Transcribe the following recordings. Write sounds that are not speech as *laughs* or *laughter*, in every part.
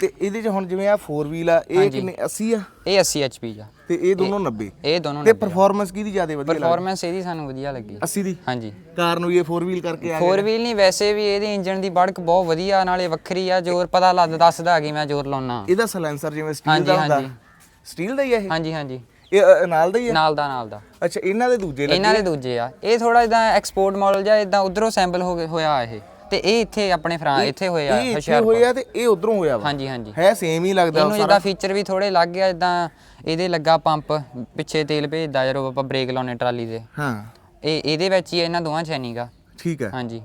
ਤੇ ਇਹਦੇ ਚ ਹੁਣ ਜਿਵੇਂ ਆ 4 ਵੀਲ ਆ ਇਹ ਕਿੰਨੇ 80 ਆ? ਇਹ 80 HP ਆ। ਤੇ ਇਹ ਦੋਨੋਂ 90 ਇਹ ਦੋਨੋਂ ਤੇ ਪਰਫਾਰਮੈਂਸ ਕਿਹਦੀ ਜ਼ਿਆਦਾ ਵਧੀਆ ਲੱਗਦੀ? ਪਰਫਾਰਮੈਂਸ ਇਹਦੀ ਸਾਨੂੰ ਵਧੀਆ ਲੱਗੀ। 80 ਦੀ? ਹਾਂਜੀ। ਕਾਰ ਨੂੰ ਇਹ 4 ਵੀਲ ਕਰਕੇ ਆ ਗਿਆ ਫੋਰ ਵੀਲ ਨਹੀਂ ਵੈਸੇ ਵੀ ਇਹਦੀ ਇੰਜਨ ਦੀ ਬੜਕ ਬਹੁਤ ਵਧੀਆ ਨਾਲੇ ਵੱਖਰੀ ਆ ਜ਼ੋਰ ਪਤਾ ਲੱਗ ਦੱਸਦਾ ਕਿ ਮੈਂ ਜ਼ੋਰ ਲਾਉਣਾ ਇਹਦਾ ਸਲੈਂਸਰ ਜਿਵੇਂ ਸਟੀਲ ਦਾ ਹੁੰਦਾ। ਹਾਂਜੀ। ਸਟੀਲ ਦਾ ਹੀ ਆ ਇਹ? ਹਾਂਜੀ ਹਾਂਜੀ। ਇਹ ਨਾਲ ਦਾ ਹੀ ਆ? ਨਾਲ ਦਾ ਨਾਲ ਦਾ। ਅੱਛਾ ਇਹਨਾਂ ਦੇ ਦੂਜੇ ਲੱਗੇ ਇਹਨਾਂ ਦੇ ਦੂਜੇ ਆ। ਇਹ ਥੋੜਾ ਇਦਾਂ ਐਕਸਪੋਰਟ ਮਾਡਲ ਜਾਂ ਇਦਾਂ ਉਧਰੋਂ ਸੈਂਪਲ ਹੋ ਹੋਇਆ ਇਹ। ਤੇ ਇਹ ਇੱਥੇ ਆਪਣੇ ਫਰਾਂ ਇੱਥੇ ਹੋਇਆ ਇਹ ਇੱਥੇ ਹੁਸ਼ਿਆਰਪੁਰ। ਹੋਇਆ ਤੇ ਇਹ ਉਧਰੋਂ ਹੋਇਆ ਵਾ। ਹਾਂਜੀ ਹਾਂਜੀ। ਹੈ ਸੇਮ ਹੀ ਲੱਗਦਾ ਇਹਨੂੰ ਜਿੱਦਾਂ ਫੀਚਰ ਵੀ ਥੋੜੇ ਲੱਗ ਗਿਆ ਇਦਾਂ ਇਹਦੇ ਲੱਗਾ ਪੰਪ ਪਿੱਛੇ ਤੇਲ ਭੇਜਦਾ ਜਦੋਂ ਆਪਾਂ ਬ੍ਰੇਕ ਲਾਉਨੇ ਟਰਾਲੀ ਦੇ ਹਾਂ। ਇਹ ਇਹਦੇ ਵਿੱਚ ਹੀ ਆ ਇਹਨਾਂ ਦੋਵਾਂ ਚੈਨਿੰਗ ਆ ਠੀਕ ਹੈ। ਹਾਂਜੀ।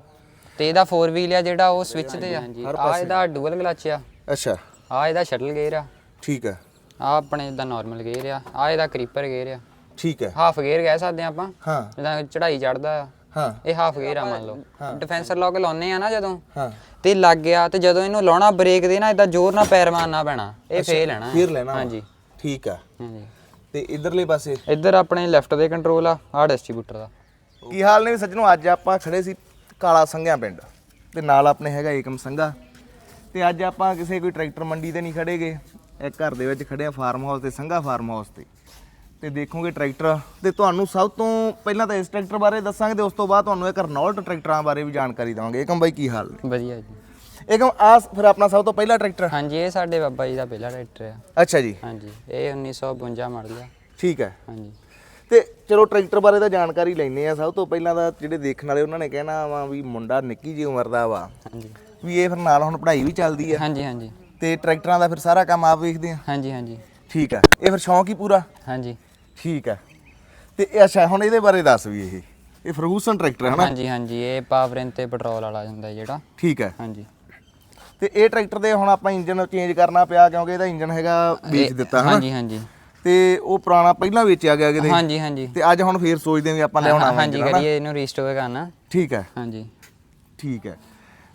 ਤੇ ਇਹਦਾ 4 ਵੀਲ ਆ ਜਿਹੜਾ ਉਹ ਸਵਿਚ ਤੇ ਆ। ਆ ਇਹਦਾ ਡੂਅਲ ਕਲਚ ਆ। ਅੱਛਾ। ਆ ਇਹਦਾ ਸ਼ਟਲ ਗੇਅਰ ਆ। ਠੀਕ ਹੈ। ਆ ਆਪਣੇ ਦਾ ਨਾਰਮਲ ਗੇਅਰ ਆ। ਆ ਇਹਦਾ ਕਰੀਪਰ ਗੇਅਰ ਆ। ਠੀਕ ਹੈ। ਹਾਫ ਗੇਅਰ ਕਹਿ ਸਕਦੇ ਆ ਆਪਾਂ। ਹਾਂ। ਜਿੱਦਾਂ ਚੜਾਈ ਚੜਦਾ ਆ। ਹਾਂ। ਇਹ ਹਾਫ ਗੇਅਰ ਆ ਮੰਨ ਲਓ। ਡਿਫੈਂਸਰ ਲੌਕ ਲਾਉਨੇ ਆ ਨਾ ਜਦੋਂ। ਹਾਂ। ਤੇ ਲੱਗ ਗਿਆ ਤੇ ਜਦੋਂ ਇਹਨੂੰ ਲਾਉਣਾ ਬ੍ਰੇਕ ਦੇ ਨਾ ਇਦਾਂ ਜ਼ੋਰ ਨਾਲ ਪੈਰ ਮਾਰਨਾ ਪੈਣਾ। ਇਹ ਫੇਲ ਲੈਣਾ ਫਿਰ ਲੈਣਾ। ਹਾਂਜੀ। ਠੀਕ ਆ। ਹਾਂਜੀ। ਤੇ ਇਧਰਲੇ ਪਾਸੇ? ਇੱਧਰ ਆਪਣੇ ਲੈਫਟ ਦੇ ਕੰਟਰੋਲ ਆ ਆ ਡਿਸਟ੍ਰੀਬਿਊਟਰ ਦਾ। ਕੀ ਹਾਲ ਨੇ ਵੀ ਸੱਜਣੋ? ਅੱਜ ਆਪਾਂ ਖੜੇ ਸੀ ਕਾਲਾ ਸੰਘਿਆ ਪਿੰਡ। ਤੇ ਨਾਲ ਆਪਣੇ ਹੈਗਾ ਏਕਮ ਸੰਘਾ। ਤੇ ਅੱਜ ਆਪਾਂ ਕਿਸੇ ਕੋਈ ਟਰੈਕਟਰ ਮੰਡੀ ਤੇ ਨਹੀਂ ਖੜੇਗੇ ਇੱਕ ਘਰ ਦੇ ਵਿੱਚ ਖੜੇ ਆ ਫਾਰਮ ਹਾਊਸ ਤੇ ਸੰਘਾ ਫਾਰਮ ਹਾਊਸ ਤੇ। ਤੇ ਦੇਖੋਗੇ ਟਰੈਕਟਰ ਤੇ ਤੁਹਾਨੂੰ ਸਭ ਤੋਂ ਪਹਿਲਾਂ ਤਾਂ ਇਸ ਟਰੈਕਟਰ ਬਾਰੇ ਦੱਸਾਂਗੇ ਤੇ ਉਸ ਤੋਂ ਬਾਅਦ ਤੁਹਾਨੂੰ ਇੱਕ ਰਨੋਲਟ ਟਰੈਕਟਰਾਂ ਬਾਰੇ ਵੀ ਜਾਣਕਾਰੀ ਦਵਾਂਗੇ। ਏਕਮ ਬਾਈ ਕੀ ਹਾਲ ਨੇ? ਵਧੀਆ ਜੀ। ਏਕਮ ਆ ਫਿਰ ਆਪਣਾ ਸਭ ਤੋਂ ਪਹਿਲਾ ਟਰੈਕਟਰ? ਹਾਂਜੀ ਇਹ ਸਾਡੇ ਬਾਬਾ ਜੀ ਦਾ ਪਹਿਲਾ ਟਰੈਕਟਰ ਆ। ਅੱਛਾ ਜੀ। ਹਾਂਜੀ ਇਹ 1952 ਮਾਡਲ ਆ। ਠੀਕ ਹੈ। ਹਾਂਜੀ। ਤੇ ਚਲੋ ਟਰੈਕਟਰ ਬਾਰੇ ਤਾਂ ਜਾਣਕਾਰੀ ਲੈਣੇ ਆ। ਸਭ ਤੋਂ ਪਹਿਲਾਂ ਤਾਂ ਜਿਹੜੇ ਦੇਖਣ ਵਾਲੇ ਉਹਨਾਂ ਨੇ ਕਹਿਣਾ ਵਾ ਵੀ ਮੁੰਡਾ ਨਿੱਕੀ ਜਿਹੀ ਉਮਰ ਦਾ ਵਾ। ਹਾਂਜੀ। ਵੀ ਇਹ ਫਿਰ ਨਾਲ ਹੁਣ ਪੜ੍ਹਾਈ ਵੀ ਚੱਲਦੀ ਆ। ਹਾਂਜੀ ਹਾਂਜੀ। ਤੇ ਟਰੈਕਟਰਾਂ ਦਾ ਫਿਰ ਸਾਰਾ ਕੰਮ ਆਪ ਵੇਖਦੇ ਆ। ਹਾਂਜੀ ਹਾਂਜੀ। ਠੀਕ ਆ ਇਹ ਫਿਰ ਸ਼ੌਂਕ ਹੀ ਪੂਰਾ? ਹਾਂਜੀ। ਠੀਕ ਆ ਤੇ ਇਹ ਅੱਛਾ ਹੁਣ ਇਹਦੇ ਬਾਰੇ ਦੱਸ ਵੀ ਇਹ। ਇਹ ਫਰਗੂਸਨ ਟਰੈਕਟਰ ਹੈ ਹਨਾ ਹਾਂਜੀ ਹਾਂਜੀ ਇਹ ਪਾਵਰ ਤੇ ਪੈਟਰੋਲ ਵਾਲਾ ਹੁੰਦਾ ਜਿਹੜਾ। ਠੀਕ ਹੈ। ਹਾਂਜੀ। ਤੇ ਇਹ ਟਰੈਕਟਰ ਦੇ ਹੁਣ ਆਪਾਂ ਇੰਜਨ ਚੇਂਜ ਕਰਨਾ ਪਿਆ ਕਿਉਂਕਿ ਇਹਦਾ ਇੰਜਨ ਹੈਗਾ ਵੇਚ ਦਿੱਤਾ ਹਨਾ? ਹਾਂਜੀ ਹਾਂਜੀ। ਤੇ ਉਹ ਪੁਰਾਣਾ ਪਹਿਲਾਂ ਵੇਚਿਆ ਗਿਆ ਕਿਤੇ? ਹਾਂਜੀ ਹਾਂਜੀ। ਤੇ ਅੱਜ ਹੁਣ ਫੇਰ ਸੋਚਦੇ ਆ ਵੀ ਆਪਾਂ ਲਿਆਉਣਾ ਹਾਂਜੀ? ਕਰੀਏ ਇਹਨੂੰ ਰੀਸਟੋਰ ਕਰਨਾ। ਠੀਕ ਹੈ। ਹਾਂਜੀ। ਠੀਕ ਹੈ।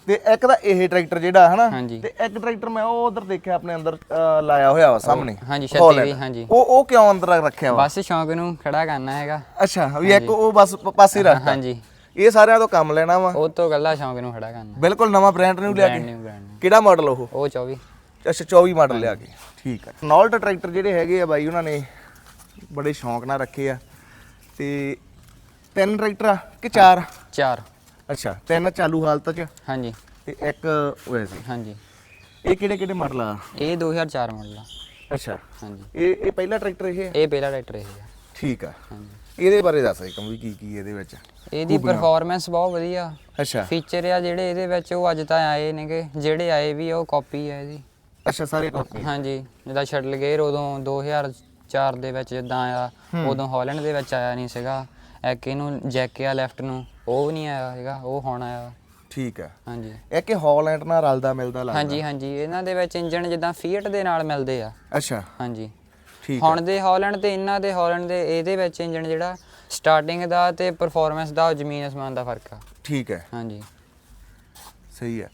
ਤੇ ਇੱਕ ਤਾਂ ਇਹ ਟਰੈਕਟਰ ਜਿਹੜਾ ਹਨਾ। ਤੇ ਇੱਕ ਟਰੈਕਟਰ ਮੈਂ ਉਹ ਉਧਰ ਦੇਖਿਆ ਆਪਣੇ ਅੰਦਰ ਲਾਇਆ ਹੋਇਆ ਵਾ ਸਾਹਮਣੇ। ਹਾਂਜੀ। ਛੱਤੀ ਵੀ ਹਾਂਜੀ। ਉਹ ਉਹ ਕਿਉਂ ਅੰਦਰ ਰੱਖਿਆ ਵਾ? ਬਸ ਸ਼ੌਂਕ ਨੂੰ ਖੜਾ ਕਰਨਾ ਹੈਗਾ। ਅੱਛਾ ਵੀ ਇੱਕ ਉਹ ਬਸ ਪਾਸੇ ਰੱਖਤਾ। ਹਾਂਜੀ। ਇਹ ਸਾਰਿਆਂ ਤੋਂ ਕੰਮ ਲੈਣਾ ਵਾ। ਉਹ ਤੋਂ ਗੱਲਾਂ ਸ਼ੌਂਕ ਨੂੰ ਖੜਾ ਕਰਨਾ। ਬਿਲਕੁਲ ਨਵਾਂ ਬ੍ਰਾਂਡ ਨਿਊ ਲਿਆ ਕੇ। ਕਿਹੜਾ ਮਾਡਲ ਉਹ? ਉਹ 24 ਅੱਛਾ 24 ਮਾਡਲ ਲਿਆ ਕੇ। ਠੀਕ ਹੈ ਨੋਲਟ ਟਰੈਕਟਰ ਜਿਹੜੇ ਹੈਗੇ ਆ ਬਾਈ ਉਹਨਾਂ ਨੇ ਬੜੇ ਸ਼ੌਂਕ ਨਾਲ ਰੱਖੇ ਆ। ਤੇ ਤਿੰਨ ਟਰੈਕਟਰ ਆ ਕਿ ਚਾਰ? 4 ਅੱਛਾ ਤਿੰਨ ਚਾਲੂ ਹਾਲਤ 'ਚ? ਹਾਂਜੀ। ਤੇ ਇੱਕ ਵੈਸੇ ਹਾਂਜੀ। ਇਹ ਕਿਹੜੇ ਕਿਹੜੇ ਮਾਡਲ ਆ? ਇਹ 2004 ਮਾਡਲ ਆ। ਅੱਛਾ। ਹਾਂਜੀ। ਇਹ ਇਹ ਪਹਿਲਾ ਟਰੈਕਟਰ ਇਹ ਹੈ? ਇਹ ਪਹਿਲਾ ਟਰੈਕਟਰ ਇਹ ਆ। ਠੀਕ ਆ। ਹਾਂਜੀ। ਇਹਦੇ ਬਾਰੇ ਦੱਸ ਇੱਕ ਵੀ ਕੀ ਕੀ ਇਹਦੇ ਵਿੱਚ? ਇਹਦੀ ਪਰਫਾਰਮੈਂਸ ਬਹੁਤ ਵਧੀਆ। ਅੱਛਾ। ਫੀਚਰ ਆ ਜਿਹੜੇ ਇਹਦੇ ਵਿੱਚ ਉਹ ਅੱਜ ਤਾਂ ਆਏ ਨੇਗੇ। ਜਿਹੜੇ ਆਏ ਵੀ ਉਹ ਕਾਪੀ ਆ ਇਹਦੀ। ਅੱਛਾ ਸਾਰੇ ਕੰਪਨੀ ਹਾਂਜੀ। ਜਿੱਦਾਂ ਸ਼ਟਲ ਗੇਅਰ ਉਦੋਂ 2004 ਦੇ ਵਿੱਚ ਜਿੱਦਾਂ ਆਇਆ ਉਦੋਂ ਹਾਲੈਂਡ ਦੇ ਵਿੱਚ ਆਇਆ ਨਹੀਂ ਸੀਗਾ। ਇੱਕ ਇਹਨੂੰ ਜੈਕ ਆ ਲੈਫਟ ਨੂੰ। ਉਹ ਵੀ ਨਹੀਂ ਆਇਆ ਹੈਗਾ ਉਹ ਹੁਣ ਆਇਆ। ਠੀਕ ਆ ਹਾਂਜੀ। ਇਹ ਕਿ ਹਾਲੈਂਡ ਨਾਲ ਰਲਦਾ ਮਿਲਦਾ ਲੱਗਦਾ? ਹਾਂਜੀ ਹਾਂਜੀ। ਇਹਨਾਂ ਦੇ ਵਿੱਚ ਇੰਜਨ ਜਿੱਦਾਂ ਫੀਟ ਦੇ ਨਾਲ ਮਿਲਦੇ ਆ। ਅੱਛਾ। ਹਾਂਜੀ। ਠੀਕ ਹੁਣ ਦੇ ਹਾਲੈਂਡ ਤੇ ਇਹਨਾਂ ਦੇ ਹਾਲੈਂਡ ਦੇ ਇਹਦੇ ਵਿੱਚ ਇੰਜਨ ਜਿਹੜਾ ਸਟਾਰਟਿੰਗ ਦਾ ਤੇ ਪਰਫਾਰਮੈਂਸ ਦਾ ਜ਼ਮੀਨ ਅਸਮਾਨ ਦਾ ਫ਼ਰਕ ਆ। ਠੀਕ ਹੈ। ਹਾਂਜੀ। ਸਹੀ ਆ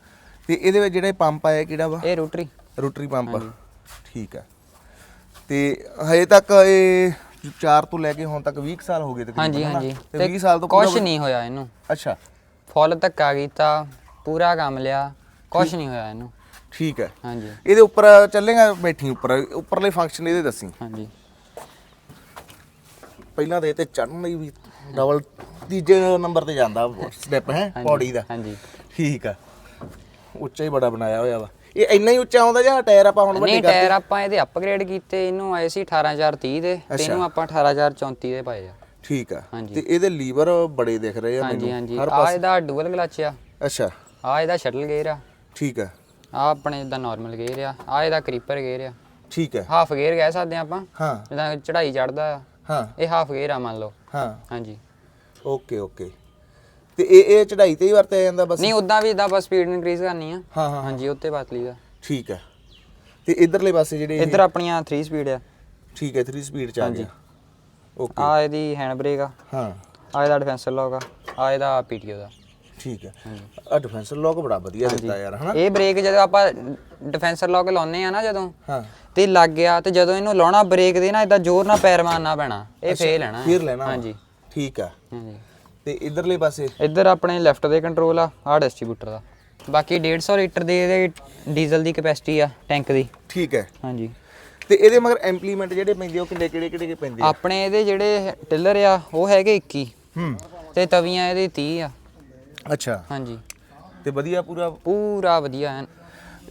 ਤੇ ਇਹਦੇ ਵਿੱਚ ਜਿਹੜੇ ਪੰਪ ਆਇਆ ਕਿਹੜਾ ਵਾ? ਇਹ ਰੋਟਰੀ। Rotary pump. ਠੀਕ ਆ ਤੇ ਹਜੇ ਤੱਕ ਇਹ 4 ਤੋਂ ਲੈ ਕੇ ਹੁਣ ਤੱਕ 20 ਕੁ ਸਾਲ ਹੋ ਗਏ ਤਕਰੀਬਨ ਹਾਂਜੀ? ਹਾਂਜੀ। ਤੇ 20 ਸਾਲ ਤੋਂ ਕੁਝ ਨਹੀਂ ਹੋਇਆ ਇਹਨੂੰ। ਅੱਛਾ। ਫੁੱਲ ਧੱਕਾ ਕੀਤਾ ਪੂਰਾ ਕੰਮ ਲਿਆ ਕੁਝ ਨਹੀਂ ਹੋਇਆ ਇਹਨੂੰ। ਠੀਕ ਹੈ। ਹਾਂਜੀ। ਇਹਦੇ ਉੱਪਰ ਚੱਲੇਗਾ ਬੈਠੀ ਉੱਪਰ ਉੱਪਰਲੇ ਫੰਕਸ਼ਨ ਇਹਦੇ ਦੱਸੀ। ਹਾਂਜੀ। ਪਹਿਲਾਂ ਤੇ ਇਹ ਤੇ ਚੜਨ ਲਈ ਵੀ ਡਬਲ ਤੀਜੇ ਨੰਬਰ ਤੇ ਜਾਂਦਾ *laughs* ਸਟੈਪ ਹੈ ਪੌੜੀ ਦਾ। ਹਾਂਜੀ। ਠੀਕ ਆ। ਉੱਚਾ ਹੀ ਬੜਾ ਬਣਾਇਆ ਹੋਇਆ ਵਾ। ਇਹ ਇੰਨਾ ਹੀ ਉੱਚਾ ਆਉਂਦਾ ਜਾਂ ਟਾਇਰ ਆਪਾਂ ਹੁਣ ਵੱਡੇ ਨਹੀਂ ਟਾਇਰ ਆਪਾਂ ਇਹਦੇ ਅਪਗ੍ਰੇਡ ਕੀਤੇ ਇਹਨੂੰ ਆਏ ਸੀ 18030 ਦੇ ਤੇ ਇਹਨੂੰ ਆਪਾਂ 18034 ਦੇ ਪਾਏ ਆ। ਠੀਕ ਆ। ਹਾਂਜੀ। ਤੇ ਇਹਦੇ ਲੀਵਰ ਬੜੇ ਦਿਖ ਰਹੇ ਆ ਹਾਂਜੀ ਹਾਂਜੀ। ਹਰ ਆ ਇਹਦਾ ਡੂਅਲ ਕਲਚ ਆ। ਅੱਛਾ। ਆ ਇਹਦਾ ਸ਼ਟਲ ਗੇਅਰ ਆ। ਠੀਕ ਆ। ਆ ਆਪਣੇ ਦਾ ਨਾਰਮਲ ਗੇਅਰ ਆ। ਆ ਇਹਦਾ ਕਰੀਪਰ ਗੇਅਰ ਆ। ਠੀਕ ਹੈ ਹਾਫ ਗੇਅਰ ਕਹਿ ਸਕਦੇ ਆ ਆਪਾਂ। ਹਾਂ। ਜਿੱਦਾਂ ਚੜਾਈ ਚੜਦਾ ਆ। ਹਾਂ। ਇਹ ਹਾਫ ਗੇਅਰ ਆ ਮੰਨ ਲਓ। ਹਾਂ। ਹਾਂਜੀ। Okay okay. ਤੇ ਇਹ ਇਹ ਚੜਾਈ ਤੇ ਹੀ ਵਰਤਿਆ ਜਾਂਦਾ ਬਸ? ਨਹੀਂ ਉਦਾਂ ਵੀ ਇਦਾਂ ਬਸ ਸਪੀਡ ਇਨਕਰੀਜ਼ ਕਰਨੀ ਆ। ਹਾਂ ਹਾਂ ਹਾਂਜੀ ਉੱਤੇ ਬਾਤ ਲਈ ਦਾ। ਠੀਕ ਹੈ। ਤੇ ਇਧਰਲੇ ਪਾਸੇ ਜਿਹੜੇ ਇੱਧਰ ਆਪਣੀਆਂ 3 ਸਪੀਡ ਆ। ਠੀਕ ਹੈ 3 ਸਪੀਡ ਚ ਆ ਗਿਆ। ਓਕੇ ਆ ਇਹਦੀ ਹੈਂਡ ਬ੍ਰੇਕ ਆ। ਹਾਂ। ਆ ਇਹਦਾ ਡਿਫੈਂਸਰ ਲੌਕ ਆ। ਆ ਇਹਦਾ ਪੀਟੀਓ ਦਾ। ਠੀਕ ਹੈ। ਆ ਡਿਫੈਂਸਰ ਲੋਕ ਬੜਾ ਵਧੀਆ ਦਿੱਤਾ ਯਾਰ ਹਨਾ? ਇਹ ਬ੍ਰੇਕ ਜਦੋਂ ਆਪਾਂ ਡਿਫੈਂਸਰ ਲੌਕ ਲਾਉਨੇ ਆ ਨਾ ਜਦੋਂ ਹਾਂ। ਤੇ ਲੱਗ ਗਿਆ ਤੇ ਜਦੋਂ ਇਹਨੂੰ ਲਾਉਣਾ ਬ੍ਰੇਕ ਦੇ ਨਾ ਇਦਾਂ ਜ਼ੋਰ ਨਾਲ ਪੈਰ ਮਾਰਨਾ ਪੈਣਾ। ਇਹ ਫੇਲ ਲੈਣਾ ਫਿਰ ਲੈਣਾ। ਹਾਂਜੀ। ਠੀਕ ਆ ਹਾਂਜੀ। ਤੇ ਇਧਰਲੇ ਪਾਸੇ? ਇੱਧਰ ਆਪਣੇ ਲੈਫਟ ਦੇ ਕੰਟਰੋਲ ਆ ਆ ਡਿਸਟ੍ਰੀਬਿਊਟਰ ਦਾ। ਬਾਕੀ 150 ਲੀਟਰ ਦੀ ਇਹਦੇ ਡੀਜ਼ਲ ਦੀ ਕਪੈਸਿਟੀ ਆ ਟੈਂਕ ਦੀ। ਠੀਕ ਹੈ। ਹਾਂਜੀ। ਤੇ ਇਹਦੇ ਮਗਰ ਇੰਪਲੀਮੈਂਟ ਜਿਹੜੇ ਪੈਂਦੇ ਉਹ ਕਿੰਨੇ ਕਿਹੜੇ ਕਿਹੜੇ ਪੈਂਦੇ ਆ? ਆਪਣੇ ਇਹਦੇ ਜਿਹੜੇ ਟਿਲਰ ਆ ਉਹ ਹੈਗੇ 21 ਹੂੰ। ਤੇ ਤਵੀਆਂ ਇਹਦੇ 30 ਆ। ਅੱਛਾ। ਹਾਂਜੀ। ਤੇ ਵਧੀਆ ਪੂਰਾ? ਪੂਰਾ ਵਧੀਆ ਐਨ।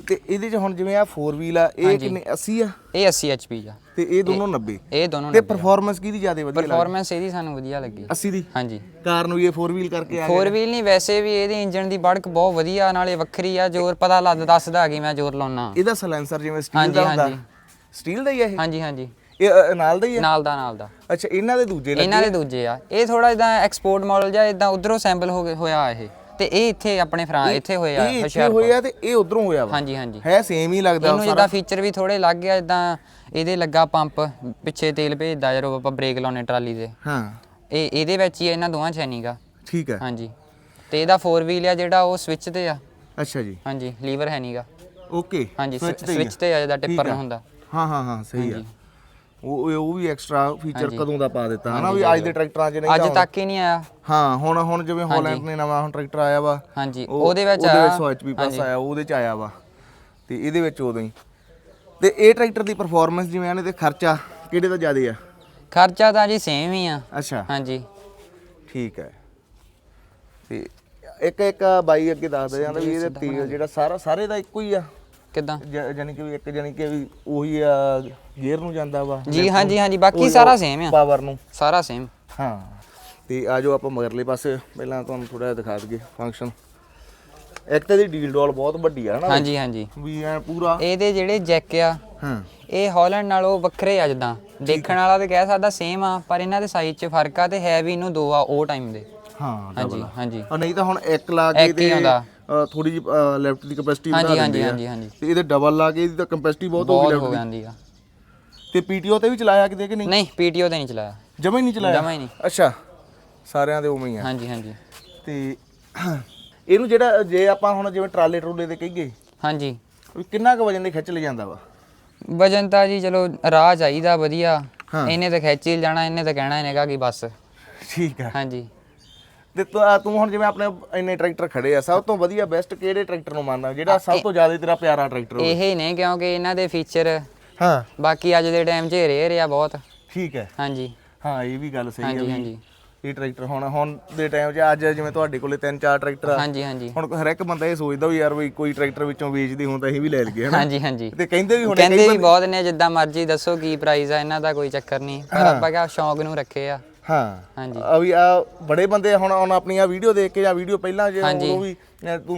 ਤੇ ਇਹਦੇ ਚ ਹੁਣ ਜਿਵੇਂ ਆ 4 ਵੀਲ ਆ ਇਹ ਕਿੰਨੇ 80 ਆ? ਇਹ 80 HP ਆ। ਤੇ ਇਹ ਦੋਨੋਂ 90 ਇਹ ਦੋਨੋਂ ਤੇ ਪਰਫਾਰਮੈਂਸ ਕਿਹਦੀ ਜ਼ਿਆਦਾ ਵਧੀਆ ਲੱਗਦੀ ਪਰਫਾਰਮੈਂਸ ਇਹਦੀ ਸਾਨੂੰ ਵਧੀਆ ਲੱਗੀ। 80 ਦੀ? ਹਾਂਜੀ। ਕਾਰਨ ਵੀ ਇਹ 4 ਵੀਲ ਕਰਕੇ ਆ ਫੋਰ ਵੀਲ ਨਹੀਂ ਵੈਸੇ ਵੀ ਇਹਦੀ ਇੰਜਨ ਦੀ ਬੜਕ ਬਹੁਤ ਵਧੀਆ ਨਾਲੇ ਵੱਖਰੀ ਆ ਜ਼ੋਰ ਪਤਾ ਲੱਗ ਦੱਸਦਾ ਕਿ ਮੈਂ ਜ਼ੋਰ ਲਾਉਣਾ ਇਹਦਾ ਸਲੈਂਸਰ ਜਿਵੇਂ ਸਟੀਲ ਦਾ ਹੁੰਦਾ। ਸਟੀਲ ਦਾ ਹੀ ਆ ਇਹ? ਹਾਂਜੀ ਹਾਂਜੀ। ਇਹ ਨਾਲ ਦਾ ਹੀ ਆ? ਨਾਲ ਦਾ ਨਾਲ ਦਾ। ਅੱਛਾ ਇਹਨਾਂ ਦੇ ਦੂਜੇ ਲੱਗੇ ਇਹਨਾਂ ਦੇ ਦੂਜੇ ਆ। ਇਹ ਥੋੜਾ ਇਦਾਂ ਐਕਸਪੋਰਟ ਮਾਡਲ ਜਾਂ ਇਦਾਂ ਉਧਰੋਂ ਸੈਂਪਲ ਹੋ ਹੋਇਆ ਇਹ। ਤੇ ਇਹ ਇੱਥੇ ਆਪਣੇ ਫਰਾਂ ਇੱਥੇ ਹੋਏ ਆ ਇਹ ਇੱਥੇ ਹੁਸ਼ਿਆਰਪੁਰ। ਹੋਇਆ ਤੇ ਇਹ ਉਧਰੋਂ ਹੋਇਆ ਵਾ। ਹਾਂਜੀ ਹਾਂਜੀ। ਹੈ ਸੇਮ ਹੀ ਲੱਗਦਾ ਇਹਨੂੰ ਜਿੱਦਾਂ ਫੀਚਰ ਵੀ ਥੋੜੇ ਲੱਗ ਗਿਆ ਇਦਾਂ ਇਹਦੇ ਲੱਗਾ ਪੰਪ ਪਿੱਛੇ ਤੇਲ ਭੇਜਦਾ ਜਦੋਂ ਆਪਾਂ ਬ੍ਰੇਕ ਲਾਉਨੇ ਟਰਾਲੀ ਦੇ ਹਾਂ। ਇਹ ਇਹਦੇ ਵਿੱਚ ਹੀ ਆ, ਇਹਨਾਂ ਦੋਵਾਂ ਚ ਹੈ ਨੀਗਾ। ਠੀਕ ਹੈ। ਹਾਂਜੀ। ਤੇ ਇਹਦਾ 4 ਵੀਲ ਆ ਜਿਹੜਾ ਉਹ ਸਵਿਚ ਤੇ ਆ। ਅੱਛਾ ਜੀ। ਹਾਂਜੀ ਲੀਵਰ ਹੈ ਨੀਗਾ। ਓਕੇ ਹਾਂਜੀ ਸਵਿਚ ਤੇ ਆ। ਜਿਹਦਾ ਟਿੱਪਰ ਨੂੰ। ਹੁੰਦਾ। ਹਾਂ ਹਾਂ ਹਾਂ ਸਹੀ ਆ। ਹਾਂਜੀ। ਉਹ ਉਹ ਵੀ ਐਕਸਟਰਾ ਫੀਚਰ। ਕਦੋਂ ਦਾ ਪਾ ਦਿੱਤਾ ਹਨਾ ਵੀ ਅੱਜ ਦੇ ਟਰੈਕਟਰਾਂ 'ਚ ਨਹੀਂ ਅੱਜ ਤੱਕ ਹੀ ਨਹੀਂ ਆਇਆ। ਹਾਂ ਹੁਣ ਹੁਣ ਜਿਵੇਂ ਹਾਲੈਂਡ ਨੇ ਨਵਾਂ ਹੁਣ ਟਰੈਕਟਰ ਆਇਆ ਵਾ ਹਾਂਜੀ ਉਹ- ਉਹਦੇ ਵਿੱਚ ਉਹਦੇ ਵਿੱਚ 100 HP ਪਲੱਸ ਆਇਆ ਉਹਦੇ ਚ ਆਇਆ ਵਾ। ਤੇ ਇਹਦੇ ਵਿੱਚ ਉਦੋਂ ਹੀ। ਤੇ ਇਹ ਟਰੈਕਟਰ ਦੀ ਪਰਫਾਰਮੈਂਸ ਜਿਵੇਂ ਆਨੇ ਤੇ ਖਰਚਾ ਕਿਹੜੇ ਦਾ ਜ਼ਿਆਦਾ ਆ? ਖਰਚਾ ਤਾਂ ਜੀ ਸੇਮ ਹੀ ਆ। ਅੱਛਾ। ਹਾਂਜੀ। ਠੀਕ ਹੈ। ਤੇ ਇੱਕ ਇੱਕ ਬਾਈ ਅੱਗੇ ਦੱਸਦਾ ਜਾਂਦਾ ਵੀ ਇਹਦੇ ਤੇਲ ਜਿਹੜਾ ਸਾਰਾ ਸਾਰੇ ਦਾ ਇੱਕੋ ਹੀ ਆ। ਕਿਦਾਂ? ਜ- ਜਾਣੀ ਕਿ ਵੀ ਇੱਕ ਜਾਣੀ ਕਿ ਵੀ ਉਹੀ ਆ ਗੇਅਰ ਨੂੰ ਜਾਂਦਾ ਵਾ ਜੀ ਹਾਂਜੀ ਹਾਂਜੀ ਬਾਕੀ ਸਾਰਾ ਸੇਮ ਆ। ਪਾਵਰ ਨੂੰ। ਸਾਰਾ ਸੇਮ ਹਾਂ ਤੇ ਆ ਜਾਓ ਆਪਾਂ ਮਗਰਲੇ ਪਾਸੇ। ਪਹਿਲਾਂ ਤੁਹਾਨੂੰ ਥੋੜਾ ਜਿਹਾ ਦਿਖਾ ਦਈਏ ਫੰਕਸ਼ਨ ਇੱਕ ਤਾਂ ਇਹਦੀ ਡੀਲ ਡੋਲ ਬਹੁਤ ਵੱਡੀ ਆ ਹਨਾ ਹਾਂਜੀ ਹਾਂਜੀ। ਵੀ ਐ ਪੂਰਾ। ਇਹਦੇ ਜਿਹੜੇ ਜੈਕ ਆ ਹਾਂ। ਇਹ ਹਾਲੈਂਡ ਨਾਲੋਂ ਵੱਖਰੇ ਆ ਜਦਾਂ। ਦੇਖਣ ਵਾਲਾ ਤੇ ਕਹਿ ਸਕਦਾ ਸੇਮ ਆ ਪਰ ਇਹਨਾਂ ਦੇ ਸਾਈਜ਼ 'ਚ ਫ਼ਰਕ ਆ ਤੇ ਹੈ ਵੀ ਇਹਨੂੰ ਦੋ ਆ ਉਹ ਟਾਈਮ ਦੇ। ਹਾਂ ਹਾਂਜੀ ਹਾਂਜੀ। ਆ ਨਹੀਂ ਤਾਂ ਹੁਣ ਇੱਕ ਲਾ ਕੇ ਇੱਕ ਹੀ ਆਉਂਦਾ। ਥੋੜੀ ਜਿਹੀ ਲੈਫਟ ਦੀ ਕੈਪੈਸਿਟੀ ਹਾਂਜੀ ਵਧਾ ਹਾਂਜੀ ਦਿੰਦੇ ਆ। ਹਾਂਜੀ ਹਾਂਜੀ। ਤੇ ਇਹਦੇ ਡਬਲ ਲਾ ਕੇ ਇਹਦੀ ਤਾਂ ਕੈਪੈਸਿਟੀ ਬਹੁਤ ਹੋ ਗਈ ਬਹੁਤ ਲੈਫਟ ਹੋ ਦੀ। ਜਾਂਦੀ ਆ। ਤੇ ਪੀਟੀਓ ਤੇ ਵੀ ਚਲਾਇਆ ਕਿਤੇ ਕਿ ਨਹੀਂ? ਨਹੀਂ ਪੀਟੀਓ ਤੇ ਨਹੀਂ ਚਲਾਇਆ। ਜਮਾ ਹੀ ਨਹੀਂ ਚਲਾਇਆ? ਜਮਾਂ ਹੀ ਨਹੀਂ। ਅੱਛਾ ਸਾਰਿਆਂ ਦੇ ਉਵੇਂ ਹੀ ਆ। ਹਾਂਜੀ ਹਾਂਜੀ। ਤੇ *clears throat* ਇਹਨੂੰ ਜਿਹੜਾ ਜੇ ਆਪਾਂ ਹੁਣ ਜਿਵੇਂ ਟਰਾਲੇ ਟਰੂਲੇ ਤੇ ਕਹੀਏ ਹਾਂਜੀ। ਵੀ ਕਿੰਨਾ ਕੁ ਵਜਨ ਦੇ ਖਿੱਚ ਲੈ ਜਾਂਦਾ ਵਾ? ਵਜਨ ਤਾਂ ਜੀ ਚਲੋ ਰਾਹ ਚਾਹੀਦਾ ਵਧੀਆ। ਹਾਂ। ਇਹਨੇ ਤਾਂ ਖਿੱਚ ਹੀ ਜਾਣਾ ਇਹਨੇ ਤਾਂ ਕਹਿਣਾ ਇਹਨੇਗਾ ਕਿ ਬਸ। ਠੀਕ ਆ। ਹਾਂਜੀ। ਤੇ ਤੂੰ ਆ- ਤੂੰ ਹੁਣ ਜਿਵੇਂ ਆਪਣੇ ਇੰਨੇ ਟਰੈਕਟਰ ਖੜੇ ਆ ਸਭ ਤੋਂ ਵਧੀਆ ਬੈਸਟ ਕਿਹੜੇ ਟਰੈਕਟਰ ਨੂੰ ਮੰਨਦਾ? ਜਿਹੜਾ ਸਭ ਤੋਂ ਜ਼ਿਆਦਾ ਤੇਰਾ ਪਿਆਰਾ ਟਰੈਕਟਰ ਹੋਵੇ। ਇਹ ਹੀ ਨੇ ਕਿਉਂਕਿ ਇਹਨਾਂ ਦੇ ਫੀਚਰ ਹਾਂ। ਬਾਕੀ ਅੱਜ ਦੇ ਟਾਈਮ 'ਚ ਰੇਅਰ ਆ ਬਹੁਤ। ਠੀਕ ਹੈ। ਹਾਂਜੀ। ਹਾਂ ਇਹ ਵੀ ਗੱਲ ਸਹੀ ਹੈ ਹਾਂਜੀ ਵੀ ਹਾਂਜੀ। ਇਹ ਟਰੈਕਟਰ ਹੁਣ ਹੁਣ ਦੇ ਟਾਈਮ 'ਚ ਅੱਜ ਜਿਵੇਂ ਤੁਹਾਡੇ ਕੋਲੇ ਤਿੰਨ ਚਾਰ ਟਰੈਕਟਰ ਆ। ਹਾਂਜੀ ਹਾਂਜੀ। ਹੁਣ ਹਰ ਇੱਕ ਬੰਦਾ ਇਹ ਸੋਚਦਾ ਵੀ ਯਾਰ ਵੀ ਕੋਈ ਟਰੈਕਟਰ ਵਿੱਚੋਂ ਵੇਚਦੇ ਹੋਣ ਤਾਂ ਅਸੀਂ ਵੀ ਲੈ ਲਈਏ ਹਨਾ? ਹਾਂਜੀ ਹਾਂਜੀ। ਤੇ ਕਹਿੰਦੇ ਵੀ ਹੁਣੇ ਕਹਿੰਦੇ ਵੀ ਬਹੁਤ ਨੇ ਜਿੱਦਾਂ ਮਰਜ਼ੀ ਦੱਸੋ ਕੀ ਪ੍ਰਾਈਸ ਆ ਇਹਨਾਂ ਦਾ ਕੋਈ ਚੱਕਰ ਨਹੀਂ। ਪਰ ਆਪਾਂ ਕਿਹਾ ਸ਼ੌਂਕ ਨੂੰ ਰੱਖੇ ਆ। ਹਾਂ। ਹਾਂਜੀ। ਆ ਵੀ ਆ ਬੜੇ ਬੰਦੇ ਹੁਣ ਹੁਣ ਆਪਣੀਆਂ ਵੀਡੀਓ ਦੇਖ ਕੇ ਜਾਂ ਵੀਡੀਓ ਪਹਿਲਾਂ ਜੇ ਹਾਂਜੀ। ਉਦੋਂ ਵੀ ਅਹ ਤੂੰ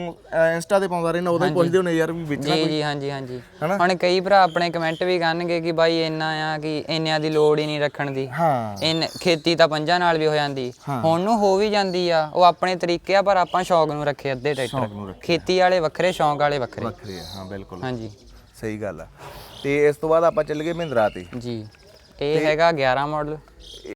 ਇੰਸਟਾ ਤੇ ਪਾਉਂਦਾ ਰਹਿਣਾ ਉਦੋਂ ਹੀ ਪੁੱਛਦੇ ਹੋਣੇ ਯਾਰ ਵੀ ਵੇਚਣਾ ਜੀ ਹਾਂਜੀ ਹਾਂਜੀ। ਹਨਾ? ਹੁਣ ਕਈ ਭਰਾ ਆਪਣੇ ਕਮੈਂਟ ਵੀ ਕਰਨਗੇ ਕਿ ਬਾਈ ਇੰਨਾ ਆ ਕਿ ਇੰਨਿਆਂ ਦੀ ਲੋੜ ਹੀ ਨਹੀਂ ਰੱਖਣ ਦੀ। ਹਾਂ। ਇਨ ਖੇਤੀ ਤਾਂ ਪੰਜਾਂ ਨਾਲ ਵੀ ਹੋ ਜਾਂਦੀ। ਹੁਣ ਨੂੰ ਹੋ ਵੀ ਜਾਂਦੀ ਆ ਉਹ ਆਪਣੇ ਤਰੀਕੇ ਆ ਪਰ ਆਪਾਂ ਸ਼ੌਕ ਨੂੰ ਰੱਖੇ ਅੱਧੇ ਟਰੈਕਟਰ। ਸ਼ੌਂਕ ਨੂੰ ਰੱਖੇ। ਖੇਤੀ ਵਾਲੇ ਵੱਖਰੇ ਸ਼ੌਂਕ ਵਾਲੇ ਵੱਖਰੇ। ਵੱਖਰੇ ਆ ਹਾਂ ਬਿਲਕੁਲ। ਹਾਂਜੀ। ਸਹੀ ਗੱਲ ਆ। ਤੇ ਇਸ ਤੋਂ ਬਾਅਦ ਆਪਾਂ ਚੱਲ ਗਏ ਮਹਿੰਦਰਾ ਤੇ। ਜੀ। ਇਹ ਹੈਗਾ 11 ਮਾਡਲ